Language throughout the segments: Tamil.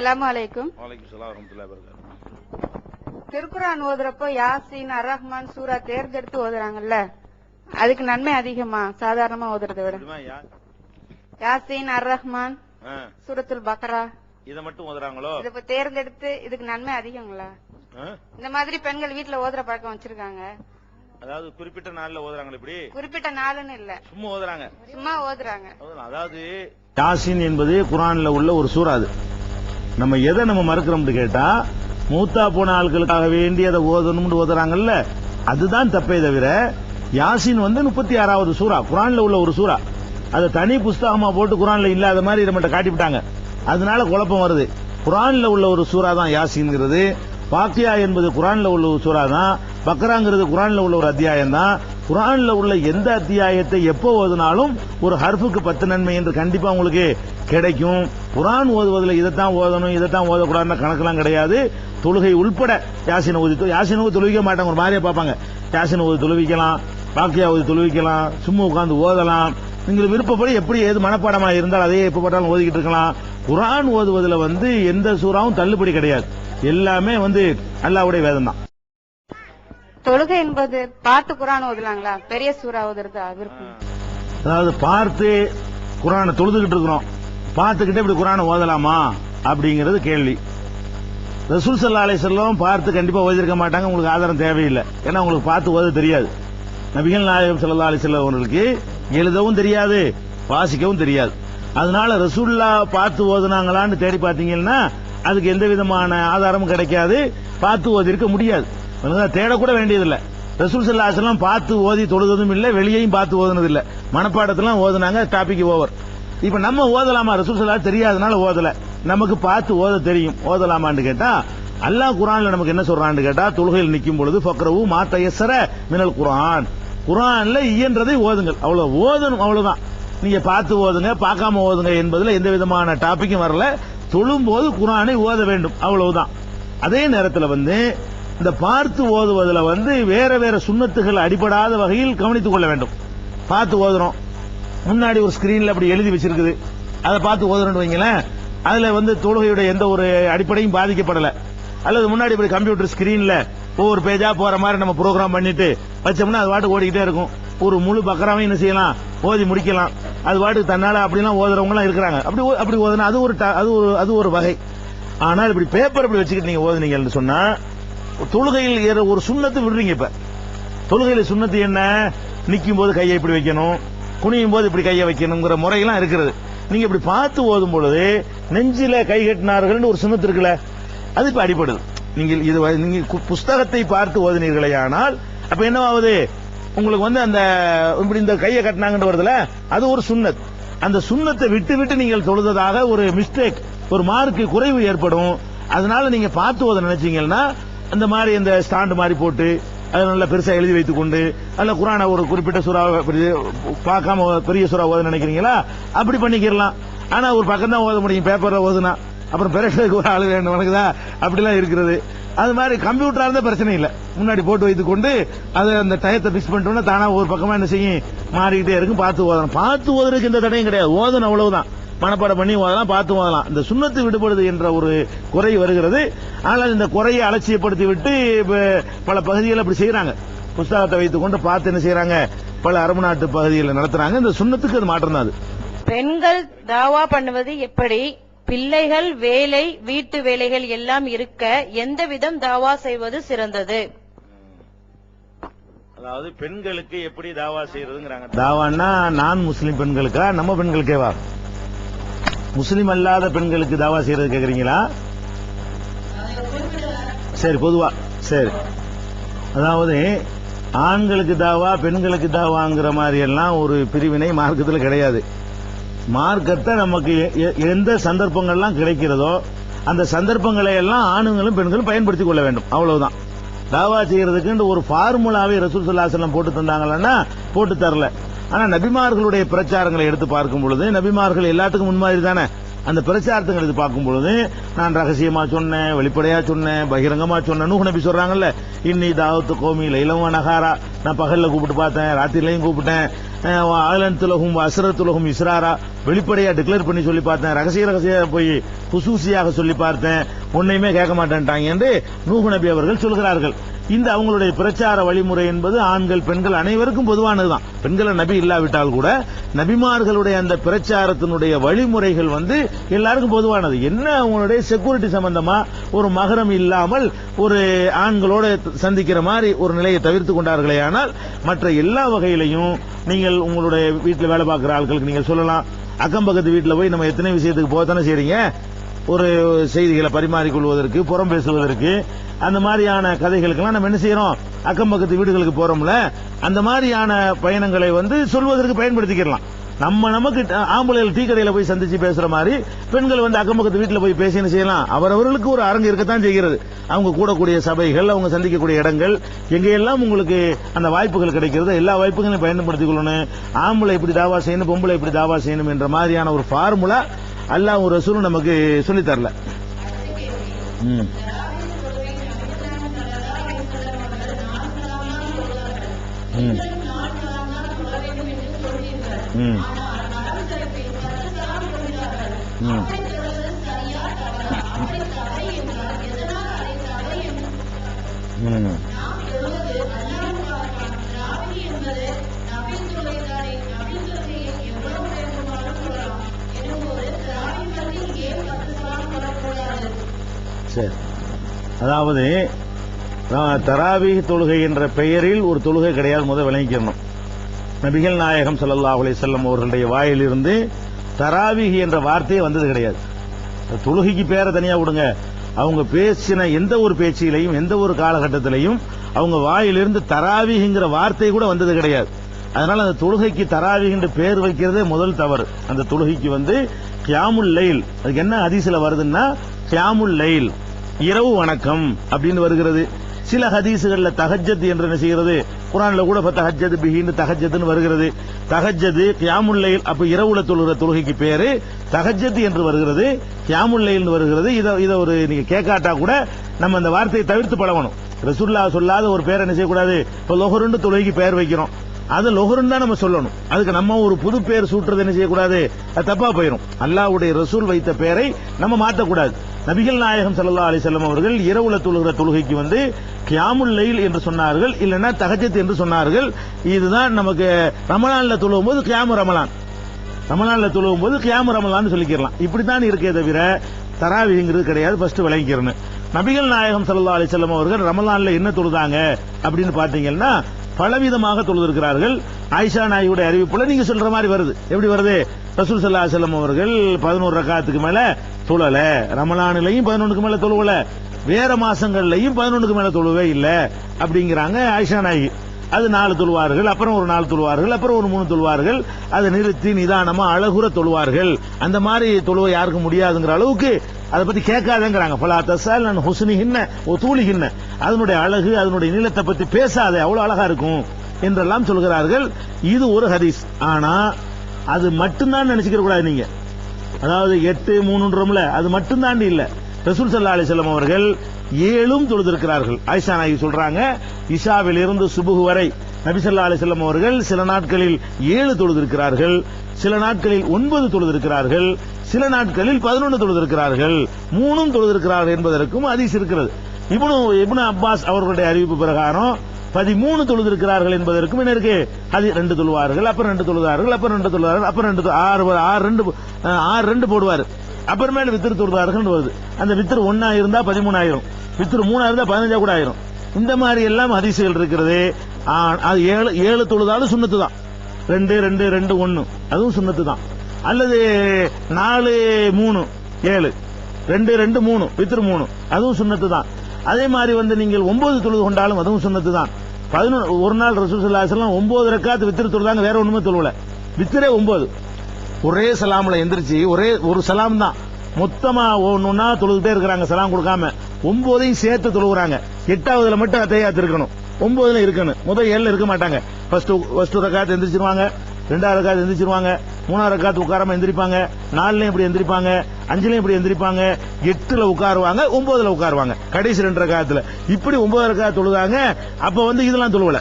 அஸ்ஸலாமு அலைக்கும். வலைக்கும் திருக்குரான் ஓதுறப்போ யாசின் அர் ரஹ்மான் சூரா தேர்ந்தெடுத்து ஓதுறாங்கல்ல? அதுக்கு நன்மை அதிகமா? சாதாரணமா ஓதுறதை விட. யாசின் அர் ரஹ்மான் ஆ, சூரத்துல் பக்ரா. இதை மட்டும் ஓதுறாங்களோ? இதை இப்ப தேர்ந்தெடுத்து இதுக்கு நன்மை அதிகங்களா? இந்த மாதிரி பெண்கள் வீட்டுல ஓதுற பழக்கம் வச்சிருக்காங்க. அதாவது குறிப்பிட்ட நாள்ல ஓதுறாங்களா இப்படி? குறிப்பிட்ட நாளுன்னு இல்ல. சும்மா ஓதுறாங்க. சும்மா ஓதுறாங்க. அதாவது யாசின் என்பது குரான்ல உள்ள ஒரு சூறா அது. நம்ம எதை நம்ம மறுக்கிறோம்னு கேட்டா மூத்தா போன ஆட்களுக்காக வேண்டி அதை ஓதணும்னு ஓதுறாங்கல்ல அதுதான் தப்பே தவிர யாசின் வந்து முப்பத்தி ஆறாவது சூறா குரான்ல உள்ள ஒரு சூறா. அதை தனி புஸ்தகமா போட்டு குரான்ல இல்லாத மாதிரி நம்மகிட்ட காட்டிவிட்டாங்க. அதனால குழப்பம் வருது. குரான்ல உள்ள ஒரு சூறா தான் யாசின்ங்கிறது. பாக்கியா என்பது குரான்ல உள்ள ஒரு சூறா தான். பக்ராங்கிறது குரான்ல உள்ள ஒரு அத்தியாயம் தான். குரான்ல உள்ள எந்த அத்தியாயத்தை எப்போ ஓதுனாலும் ஒரு ஹர்ஃபுக்கு பத்து நன்மை என்று கண்டிப்பா உங்களுக்கு கிடைக்கும். குரான் ஓதுவதில் இதைத்தான் ஓதணும் இதைத்தான் ஓதக்கூடாதுன்னு கணக்கெல்லாம் கிடையாது. தொழுகை உள்பட யாசின ஓதி யாசின ஓதி தொழுவிக்க மாட்டாங்க ஒரு மாதிரியா பார்ப்பாங்க. யாசின ஓதி தொழுவிக்கலாம் பாக்கியா ஓதி தொழுவிக்கலாம் சும்மா உட்கார்ந்து ஓதலாம். நீங்கள் விருப்பப்படி எப்படி ஏது மனப்பாடமா இருந்தால் அதையே எப்ப பார்த்தாலும் ஓதிக்கிட்டு இருக்கலாம். குரான் ஓதுவதுல வந்து எந்த சூறாவும் தள்ளுபடி கிடையாது. எல்லாமே வந்து அல்லாவுடைய வேதம் தான் தொழுகை என்பது பார்த்து குரான் ஓதுலாங்களா? பெரிய சூறா ஓதுறதா அதாவது பார்த்து குரானை தொழுதுகிட்டு இருக்கிறோம். பார்த்துக்கிட்டே இப்படி குரான் ஓதலாமா? அப்படிங்கிறது கேள்வி. ரசூல் சல்லா அலிசல்லம் பார்த்து கண்டிப்பாக ஓதிருக்க மாட்டாங்க உங்களுக்கு ஆதாரம் தேவையில்லை. ஏன்னா உங்களுக்கு பார்த்து ஓத தெரியாது. நபிகள் நாயகம் சல்லா அலிசல்லம் அவர்களுக்கு எழுதவும் தெரியாது வாசிக்கவும் தெரியாது. அதனால ரசூல்லா பார்த்து ஓதுனாங்களான்னு தேடி பார்த்தீங்கன்னா அதுக்கு எந்த விதமான ஆதாரமும் கிடைக்காது பார்த்து ஓதிருக்க முடியாது. தேடக்கூட வேண்டியதில்லை. ரசூல் சல்லா பார்த்து ஓதி தொழுதும் இல்லை வெளியையும் பார்த்து ஓதுனதில்லை. மனப்பாடத்தெல்லாம் ஓதுனாங்க டாபிக் ஓவர். இப்ப நம்ம ஓதலாமா? ரசூசலா தெரியாதனால ஓதல. நமக்கு பார்த்து ஓத தெரியும். ஓதலாமான்னு கேட்டா அல்லாஹ் குரான்ல நமக்கு என்ன சொல்றான்னு கேட்டா தொழுகையில் நிற்கும் பொழுது பக்ரவு மாத்த தயசர மினல் குரான் குரான்ல இயன்றதை ஓதுங்கள். அவ்வளவு ஓதணும் அவ்வளவுதான். நீங்க பார்த்து ஓதுங்க பார்க்காம ஓதுங்க என்பதுல எந்த விதமான டாபிக்கும் வரல. தொழும் போது குரானை ஓத வேண்டும். அவ்வளவுதான். அதே நேரத்துல வந்து இந்த பார்த்து ஓதுவதுல வந்து வேற வேற சுண்ணத்துகள் அடிபடாத வகையில் கவனித்துக் கொள்ள வேண்டும். பார்த்து ஓதுறோம். முன்னாடி ஒரு ஸ்கிரீன்ல அப்படி எழுதி வச்சிருக்குது. அதை பார்த்து ஓதுறன்னு வைங்களேன். அதுல வந்து தொழுகையுடைய எந்த ஒரு அடிப்படையும் பாதிக்கப்படல. அல்லது முன்னாடி இப்படி கம்ப்யூட்டர் ஸ்கிரீன்ல ஒவ்வொரு பேஜா போற மாதிரி நம்ம ப்ரோக்ராம் பண்ணிட்டு வச்சோம்னா அது பாட்டு ஓடிக்கிட்டே இருக்கும். ஒரு முழு பக்கராவையும் என்ன செய்யலாம்? ஓதி முடிக்கலாம். அது பாட்டுக்கு தன்னால அப்படிலாம் ஓதுறவங்க எல்லாம் இருக்கிறாங்க. அப்படி ஓ- அப்படி ஓதுனா அது ஒரு ட- அது ஒரு அது ஒரு வகை. ஆனால் இப்படி பேப்பர் இப்படி வச்சுக்கிட்டு நீங்க ஓதுனீங்கன்னு சொன்னா தொழுகையில் ஏற ஒரு சுண்ணத்தை விடுறீங்க இப்ப. தொழுகையில சுண்ணத்து என்ன? நிற்கும் போது கையை இப்படி வைக்கணும். குனியும் போது இப்படி கையை வைக்கணுங்கிற முறையெல்லாம் இருக்கிறது. நீங்க இப்படி பார்த்து ஓதும் பொழுது நெஞ்சில கை கட்டினார்கள் ஒரு சுண்ணத்து இருக்குல்ல அது இப்ப அடிபடுது. நீங்கள் இது நீங்கள் நீங்க கு- புஸ்தகத்தை பார்த்து ஓதினீர்களே ஆனால் அப்ப என்னவாவது? உங்களுக்கு வந்து அந்த இப்படி இந்த கையை கட்டினாங்கன்னு வருதுல அது ஒரு சுண்ணத். அந்த சுண்ணத்தை விட்டு விட்டு நீங்கள் தொழுததாக ஒரு மிஸ்டேக் ஒரு மார்க்கு குறைவு ஏற்படும். அதனால நீங்க பார்த்து ஓத நினைச்சீங்கன்னா அந்த மாதிரி இந்த ஸ்டாண்டு மாதிரி போட்டு அதை நல்லா பெருசாக எழுதி வைத்துக் கொண்டு அல்ல குரான ஒரு குறிப்பிட்ட சுறா பார்க்காம பெரிய சுறா ஓத நினைக்கிறீங்களா? அப்படி பண்ணிக்கிறலாம் ஆனால் ஒரு பக்கம் தான் ஓத முடியும் பேப்பரில் ஓதுனா. அப்புறம் பெருசுக்கு ஒரு ஆளு வேணும் வணக்குதா? அப்படிலாம் இருக்கிறது. அது மாதிரி கம்ப்யூட்டரா இருந்தால் பிரச்சனை இல்லை. முன்னாடி போட்டு வைத்துக் கொண்டு அதை அந்த டயத்தை பிக்ஸ் பண்ணிட்டோம்னா தானா ஒரு பக்கமா என்ன செய்யும்? மாறிக்கிட்டே இருக்கும். பார்த்து ஓதணும். பார்த்து ஓதுறதுக்கு எந்த தடையும் கிடையாது. ஓதணும் அவ்வளவுதான். மனப்பாடம் பண்ணி ஓதலாம் பார்த்து ஓதலாம் இந்த சுண்ணத்து விடுபடுது என்ற ஒரு குறை வருகிறது. ஆனால் இந்த குறையை அலட்சியப்படுத்தி விட்டு பல பகுதிகள் அப்படி செய்யறாங்க புஸ்தகத்தை வைத்துக் கொண்டு பார்த்து என்ன செய்யறாங்க பல அரபு நாட்டு பகுதிகளில் நடத்துறாங்க. இந்த சுண்ணத்துக்கு அது மாற்றம் தான் அது. பெண்கள் தாவா பண்ணுவது எப்படி? பிள்ளைகள் வேலை வீட்டு வேலைகள் எல்லாம் இருக்க எந்த விதம் தாவா செய்வது சிறந்தது? அதாவது பெண்களுக்கு எப்படி தாவா செய்யறதுங்கிறாங்க. தாவான்னா நான் முஸ்லிம் பெண்களுக்கா? நம்ம பெண்களுக்கேவா? முஸ்லீம் அல்லாத பெண்களுக்கு தாவா செய்யறது கேக்குறீங்களா? சரி பொதுவா சரி. அதாவது ஆண்களுக்கு தாவா பெண்களுக்கு தாவாங்கிற மாதிரி எல்லாம் ஒரு பிரிவினை மார்க்கத்தில் கிடையாது. மார்க்கத்தை நமக்கு எ- எ- எந்த சந்தர்ப்பங்கள்லாம் கிடைக்கிறதோ அந்த சந்தர்ப்பங்களை எல்லாம் ஆணுங்களும் பெண்களும் பயன்படுத்திக் கொள்ள வேண்டும். அவ்வளவுதான். தாவா செய்யறதுக்கு ஒரு ஃபார்முலாவை ரசூல் சுல்லாசலம் போட்டு தந்தாங்கன்னா போட்டு தரல. ஆனா நபிமார்களுடைய பிரச்சாரங்களை எடுத்து பார்க்கும் பொழுது நபிமார்கள் எல்லாத்துக்கும் முன்மாதிரி தானே. அந்த பிரச்சாரத்தை இது பார்க்கும் பொழுது நான் ரகசியமா சொன்னேன் வெளிப்படையா சொன்னேன் பகிரங்கமா சொன்னேன். நூஹ் நபி சொல்றாங்கல்ல இன்னி தாவத்து கோமி லைலவ நகாரா. நான் பகலில் கூப்பிட்டு பார்த்தேன் ராத்திரிலையும் கூப்பிட்டேன். ஆலன்துலகும் அசரத்துலகும் இஸ்ராரா. வெளிப்படையாக டிக்ளேர் பண்ணி சொல்லி பார்த்தேன். ரகசிய ரகசிய போய் குசூசியாக சொல்லி பார்த்தேன். ஒன்றையுமே கேட்க மாட்டேன்ட்டாங்க என்று நூகு நபி அவர்கள் சொல்கிறார்கள். இந்த அவங்களுடைய பிரச்சார வழிமுறை என்பது ஆண்கள் பெண்கள் அனைவருக்கும் பொதுவானதுதான். பெண்களை நபி இல்லாவிட்டால் கூட நபிமார்களுடைய அந்த பிரச்சாரத்தினுடைய வழிமுறைகள் வந்து எல்லாருக்கும் பொதுவானது. என்ன அவங்களுடைய செக்யூரிட்டி சம்பந்தமா? ஒரு மகரம் இல்லாமல் ஒரு ஆண்களோட சந்திக்கிற மாதிரி ஒரு நிலையை தவிர்த்து கொண்டார்களே ஆனால் மற்ற எல்லா வகையிலையும் நீங்கள் உங்களுடைய வீட்டில் வேலை பார்க்குற ஆட்களுக்கு நீங்கள் சொல்லலாம். அக்கம் பக்கத்து வீட்டில் போய் நம்ம எத்தனை விஷயத்துக்கு போகத்தானே செய்றீங்க? ஒரு செய்திகளை பரிமாறிக்கொள்வதற்கு புறம் பேசுவதற்கு அந்த மாதிரியான கதைகளுக்கெல்லாம் நம்ம என்ன செய்யறோம்? அக்கம் பக்கத்து வீடுகளுக்கு போறோம்ல அந்த மாதிரியான பயணங்களை வந்து சொல்வதற்கு பயன்படுத்திக்கலாம் நம்ம நமக்கு ஆம்பளைகள் டீ கடையில போய் சந்திச்சு பேசுற மாதிரி பெண்கள் வந்து அக்கம் பக்கத்து போய் பேசின்னு செய்யலாம் அவரவர்களுக்கு ஒரு அரங்கு இருக்கத்தான் செய்கிறது அவங்க கூடக்கூடிய சபைகள் அவங்க சந்திக்கக்கூடிய இடங்கள் எங்கெல்லாம் உங்களுக்கு அந்த வாய்ப்புகள் கிடைக்கிறது எல்லா வாய்ப்புகளையும் பயன்படுத்திக் கொள்ளணும் ஆம்பளை இப்படி தாவா செய்யணும் பொம்பளை இப்படி தாவா செய்யணும் என்ற மாதிரியான ஒரு ஃபார்முலா அல்லாஹ் ஒரு ரசூலும் நமக்கு சொல்லி தரல ம். ம். ம். ம். ம். சரி அதாவது நான் தொழுகை என்ற பெயரில் ஒரு தொழுகை கிடையாது முதல் விளங்கிக்கணும் நபிகள் நாயகம் சல்லா அலி செல்லம் அவர்களுடைய வாயிலிருந்து தராவிகி என்ற வார்த்தையே வந்தது கிடையாது. தொழுகைக்கு பேரை தனியா விடுங்க. அவங்க பேசின எந்த ஒரு பேச்சிலையும் எந்த ஒரு காலகட்டத்திலையும் அவங்க வாயிலிருந்து தராவிகிங்கிற வார்த்தை கூட வந்தது கிடையாது. அதனால அந்த தொழுகைக்கு தராவிகின்ற பேர் வைக்கிறதே முதல் தவறு. அந்த தொழுகைக்கு வந்து கியாமுல் லைல் அதுக்கு என்ன ஹதீஸ்ல வருதுன்னா கியாமுல் லைல் இரவு வணக்கம் அப்படின்னு வருகிறது. சில ஹதீசுகள்ல தஹஜத் என்று என்ன செய்கிறது? குரான்ல கூட தகஜது பிஹின்னு தஹஜத்னு வருகிறது. தகஜது கியாமுல்லையில் அப்ப இரவுல தொழுகிற தொழுகைக்கு பேரு தகஜத் என்று வருகிறது. கியாமுல்லையில் வருகிறது. இதை இதை ஒரு நீங்க கேட்காட்டா கூட நம்ம அந்த வார்த்தையை தவிர்த்து பழகணும். ரசுல்லா சொல்லாத ஒரு பேர் என்ன செய்யக்கூடாது? இப்ப லொஹருன்னு தொழுகைக்கு பெயர் வைக்கிறோம். அது லொஹருன்னு தான் நம்ம சொல்லணும். அதுக்கு நம்ம ஒரு புது பேர் சூட்டுறது என்ன செய்யக்கூடாது? தப்பா போயிடும் அல்லாவுடைய ரசூல் வைத்த பெயரை நம்ம மாற்றக்கூடாது. நபிகள் நாயகம் சல்லா அலிசல்லம் அவர்கள் இரவுல தொழுகிற தொழுகைக்கு வந்து கியாமுல் லைல் என்று சொன்னார்கள் இல்லைன்னா தகஜத் என்று சொன்னார்கள். இதுதான் நமக்கு ரமலான்ல தொழுகும் போது கியாமு ரமலான். ரமலான்ல தொழுகும் போது கியாமு ரமலான்னு சொல்லிக்கிறலாம். இப்படித்தான் இருக்கே தவிர தராவிங்கிறது கிடையாது ஃபர்ஸ்ட் விளங்கிக்கிறேன்னு. நபிகள் நாயகம் சல்லா அலிசல்லம் அவர்கள் ரமலான்ல என்ன தொழுதாங்க அப்படின்னு பாத்தீங்கன்னா பலவிதமாக தொழுதிருக்கிறார்கள். ஆயிஷா நாயுடைய அறிவிப்புல நீங்க சொல்ற மாதிரி வருது. எப்படி வருது? ரசூல் சல்லா செல்லம் அவர்கள் பதினோரு ரக்காத்துக்கு மேல தொழல. ரமலானிலையும் பதினொன்றுக்கு மேல தொழுவல. வேற மாசங்கள்லையும் பதினொன்றுக்கு மேல தொழுவே இல்ல. அப்படிங்கிறாங்க ஆயிஷா நாயகி. அது நாலு தொழுவார்கள் அப்புறம் ஒரு நாலு தொழுவார்கள் அப்புறம் ஒரு மூணு தொழுவார்கள். அதை நிறுத்தி நிதானமா அழகுற தொழுவார்கள். அந்த மாதிரி தொழுவ யாருக்கும் முடியாதுங்கிற அளவுக்கு அதை பத்தி கேட்காதங்கிறாங்க. பலா தசால் நான் ஹுஸ்னி ஹின்ன ஓ தூளி ஹின்ன அதனுடைய அழகு அதனுடைய நீளத்தை பத்தி பேசாத அவ்வளவு அழகா இருக்கும் என்றெல்லாம் சொல்கிறார்கள். இது ஒரு ஹதீஸ். ஆனா அது மட்டும்தான் நினைச்சுக்க கூடாது நீங்க. அதாவது எட்டு மூணுன்றோம்ல அது மட்டும் தாண்டி இல்ல. ரசூல் சல்லா அலிசல்லம் அவர்கள் ஏழும் தொழுதிருக்கிறார்கள். ஆயிஷா நாயகி சொல்றாங்க இஷாவில் இருந்து சுபுகு வரை நபிசல்லா ஸல்லல்லாஹு அவர்கள் சில நாட்களில் ஏழு தொழுதிருக்கிறார்கள் சில நாட்களில் ஒன்பது தொழுதிருக்கிறார்கள் சில நாட்களில் பதினொன்று தொழுதிருக்கிறார்கள் மூணும் தொழுதிருக்கிறார்கள் என்பதற்கும் ஹதீஸ் இருக்கிறது. இப்னு இப்னு அப்பாஸ் அவர்களுடைய அறிவிப்பு பிரகாரம் பதிமூணு தொழுதிருக்கிறார்கள் என்பதற்கும் என்ன இருக்கு. அது ரெண்டு தொழுவார்கள் அப்புறம் ரெண்டு தொழுதார்கள் அப்புறம் ரெண்டு தொழுவார்கள் அப்புறம் ரெண்டு ஆறு ஆறு ரெண்டு ஆறு ரெண்டு போடுவார். அப்புறமேல வித்திரு தொழுதார்கள் வருது. அந்த வித்திரு ஒன்னா இருந்தா பதிமூணாயிரம் வித்திரு மூணா இருந்தா பதினஞ்சா கூட ஆயிரும். இந்த மாதிரி எல்லாம் அதிசயங்கள் இருக்கிறது. அது ஏழு ஏழு தொழுதாலும் சுண்ணத்து தான். ரெண்டு ரெண்டு ரெண்டு ஒன்று அதுவும் சுண்ணத்து தான். அல்லது நாலு மூணு ஏழு. ரெண்டு ரெண்டு மூணு. வித்திரு மூணு. அதுவும் சுண்ணத்து தான். அதே மாதிரி வந்து நீங்கள் ஒன்பது தொழுது கொண்டாலும் அதுவும் சொன்னது தான் பதினொன்று ஒரு நாள் ரசூசல்லாசலம் ஒன்பது ரெக்காத்து வித்திர தொழுதாங்க வேற ஒன்றுமே தொழுவல. வித்திரே ஒன்பது. ஒரே சலாமில் எந்திரிச்சு ஒரே ஒரு சலாம் தான். மொத்தமா ஒண்ணுன்னா தொழுதுட்டே இருக்கிறாங்க சலாம் கொடுக்காம. ஒன்பதையும் சேர்த்து தொழுகிறாங்க எட்டாவதுல மட்டும் அத்தையாத்து இருக்கணும் ஒன்பதுல இருக்கணும். முதல் ஏழுல இருக்க மாட்டாங்க. ஃபர்ஸ்ட் ஃபர்ஸ்ட் ரக்காத்து எந்திரிச்சிருவாங்க. ரெண்டாவது ரக்காத்து எந்திரிச்சிருவாங்க. மூணாவது ரக்காத்து உட்காராம எந்திரிப்பாங்க நாலுலயும் இப்படி எந்திரிப்பாங்க அஞ்சுலயும் இப்படி எந்திரிப்பாங்க எட்டுல உட்காருவாங்க ஒன்பதுல உட்காருவாங்க. கடைசி ரெண்டு ரக்காத்துல இப்படி ஒன்பது ரக்காத்து தொழுதாங்க அப்ப வந்து இதெல்லாம் தொழுவல.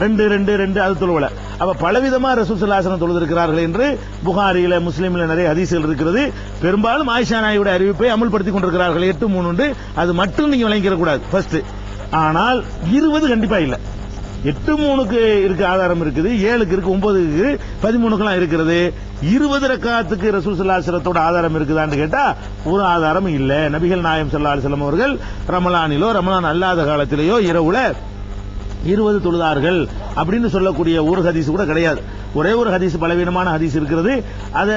ரெண்டு ரெண்டு ரெண்டு அது தொழுவல. அப்ப பலவிதமா ரசூசல்லாசனம் தொழுதிருக்கிறார்கள் என்று புகாரியில முஸ்லீம்ல நிறைய ஹதீசுகள் இருக்கிறது. பெரும்பாலும் ஆயிஷா நாயோட அறிவிப்பை அமல்படுத்தி கொண்டிருக்கிறார்கள். எட்டு மூணு அது மட்டும் நீங்க விளங்கிக்க கூடாது ஃபர்ஸ்ட் ஆனால் இருபது கண்டிப்பா இல்லை. எட்டு மூணுக்கு இருக்கு ஆதாரம் இருக்குது ஏழுக்கு இருக்கு ஒன்பதுக்கு பதிமூணுக்கெல்லாம் இருக்கிறது. இருபது ரக்காத்துக்கு ரசூசல்லாசனத்தோட ஆதாரம் இருக்குதான்னு கேட்டா ஒரு ஆதாரம் இல்லை. நபிகள் நாயம் சல்லா அலைஹி அவர்கள் ரமலானிலோ ரமலான் அல்லாத காலத்திலேயோ இரவுல இருபது தொழுதார்கள் அப்படின்னு சொல்லக்கூடிய ஒரு ஹதீஸ் கூட கிடையாது. ஒரே ஒரு ஹதீஸ் பலவீனமான ஹதீஸ் இருக்கிறது. அதை